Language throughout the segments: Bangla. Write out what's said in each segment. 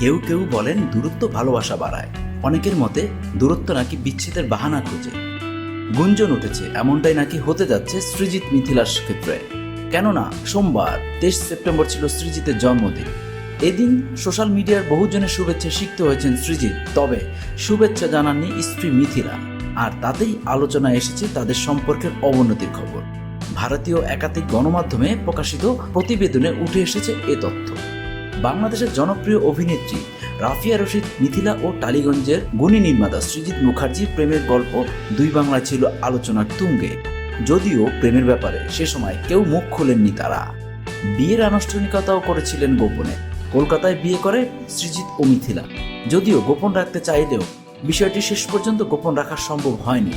কেউ কেউ বলেন দূরত্ব ভালোবাসা বাড়ায়। অনেকের মতে দূরত্ব নাকি বিচ্ছেদের বাহানা খুঁজে। গুঞ্জন উঠেছে, এমনটাই নাকি হতে যাচ্ছে সৃজিত মিথিলার ক্ষেত্রে। কেননা, সোমবার, তেইশ সেপ্টেম্বর ছিল সৃজিতের জন্মদিন। এদিন সোশ্যাল মিডিয়ার বহুজনের শুভেচ্ছা শিখতে হয়েছেন সৃজিত, তবে শুভেচ্ছা জানাননি স্ত্রী মিথিলা। আর তাতেই আলোচনা এসেছে তাদের সম্পর্কের অবনতির খবর। ভারতীয় একাধিক গণমাধ্যমে প্রকাশিত প্রতিবেদনে উঠে এসেছে এ তথ্য। বাংলাদেশের জনপ্রিয় অভিনেত্রী রাফিয়া রশিদ, মিথিলা ও টালিগঞ্জের গুণী নির্মাতা সৃজিত মুখার্জির প্রেমের গল্প দুই বাংলায় ছিল আলোচনার তুঙ্গে। যদিও প্রেমের ব্যাপারে সে সময় কেউ মুখ খোলেননি তারা। বিয়ের আনুষ্ঠানিকতাও করেছিলেন গোপনে। কলকাতায় বিয়ে করে সৃজিত ও মিথিলা। যদিও গোপন রাখতে চাইলেও বিষয়টি শেষ পর্যন্ত গোপন রাখা সম্ভব হয়নি।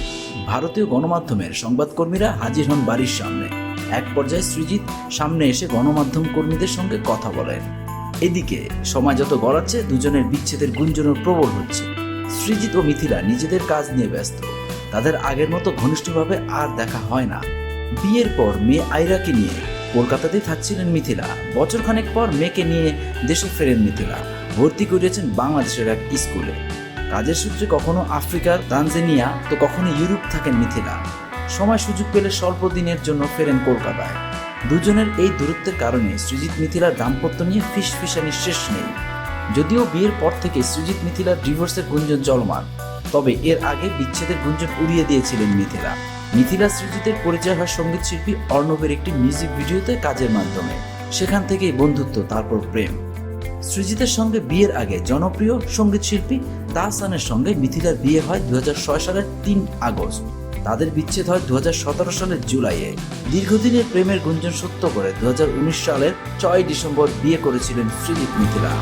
ভারতীয় গণমাধ্যমের সংবাদকর্মীরা হাজির হন বাড়ির সামনে। এক পর্যায়ে সৃজিত সামনে এসে গণমাধ্যম কর্মীদের সঙ্গে কথা বলেন। এদিকে সময় যত গড়াচ্ছে, দুজনের বিচ্ছেদের গুঞ্জনও প্রবল হচ্ছে। সৃজিত ও মিথিলা নিজেদের কাজ নিয়ে ব্যস্ত। তাদের আগের মতো ঘনিষ্ঠভাবে আর দেখা হয় না। বিয়ের পর মেয়ে আইরাকে নিয়ে কলকাতাতেই থাকছিলেন মিথিলা। বছরখানেক পর মেয়েকে নিয়ে দেশে ফেরেন মিথিলা। ভর্তি করিয়েছেন বাংলাদেশের এক স্কুলে। কাজের সূত্রে কখনো আফ্রিকার তানজেনিয়া, তো কখনো ইউরোপ থাকেন মিথিলা। সময় সুযোগ পেলে স্বল্প দিনের জন্য ফেরেন কলকাতায়। দুজনের এই দূরত্বের কারণে সৃজিত মিথিলার দাম্পত্য নিয়ে ফিস ফিসানির শেষ নেই। যদিও বিয়ের পর থেকে সৃজিত মিথিলার ডিভোর্সের গুঞ্জন চলমান তবে এর আগে বিচ্ছেদের গুঞ্জন উড়িয়ে দিয়েছিলেন মিথিলা। মিথিলা সৃজিতের পরিচয় হয় সংগীত শিল্পী অর্ণবের একটি মিউজিক ভিডিওতে কাজের মাধ্যমে। সেখান থেকেই বন্ধুত্ব, তারপর প্রেম। সৃজিতের সঙ্গে বিয়ের আগে জনপ্রিয় সংগীত শিল্পী তাহসানের সঙ্গে মিথিলার বিয়ে হয় দু হাজার ছয় সালের তিন আগস্ট। তাদের বিচ্ছেদ হয় দু হাজার সতেরো সালের জুলাইয়ে। দীর্ঘদিনের প্রেমের গুঞ্জন সত্য করে দু হাজার উনিশ সালের ছয় ডিসেম্বর বিয়ে করেছিলেন শ্রীদীপ মিথিলা।